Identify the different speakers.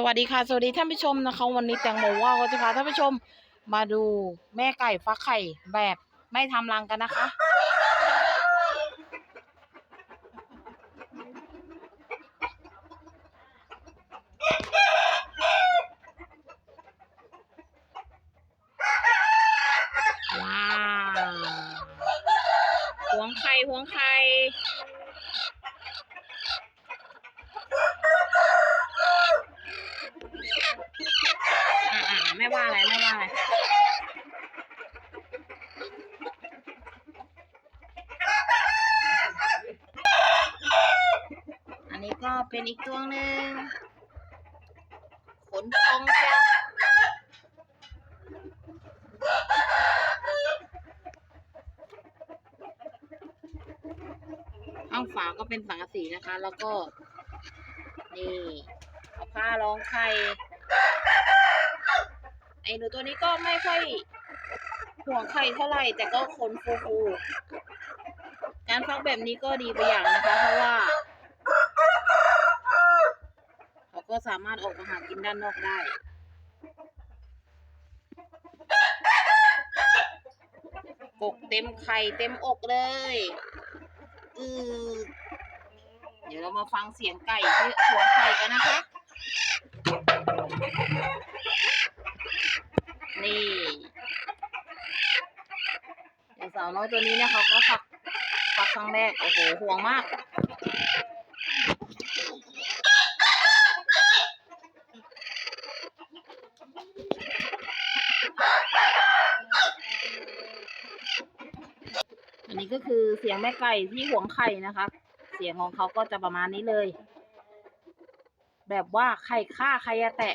Speaker 1: สวัสดีค่ะ สวัสดีท่านผู้ชมนะคะ วันนี้แตงโมว่าก็จะพาท่านผู้ชมมาดูแม่ไก่ฟักไข่แบบไม่ทำรังกันนะคะ ว้าว หวงไข่หวงไข่ อ่าอ่าไม่ว่าอะไรไม่ว่าอะไรอันนี้ก็เป็นอีกตัวหนึ่งขนพองจ้ะอ้างฝาก็เป็นสังกะสีนะคะ แล้วก็ นี่เอาผ้ารองไข่ อ้หนูตัวนี้ก็ไม่ค่อยห่วงไข่เท่าไหร่ แต่ก็ขนฟูๆการฟักแบบนี้ก็ดีไปอย่างนะคะ เพราะว่า เขาก็สามารถออกมาหากินด้านนอกได้กกเต็มไข่เต็มอกเลยอือเดี๋ยวเรามาฟังเสียงไก่ที่หัวไข่กันนะคะ นี่เดี๋ยว สาวน้อยตัวนี้เนี่ยเขาก็ฟักฟักครั้งแรก โอ้โหห่วงมาก อันนี้ก็คือเสียงแม่ไก่ที่ห่วงไข่นะคะ เสียงของเขาก็จะประมาณนี้เลย แบบว่าไข่ฆ่าใครอะแตะ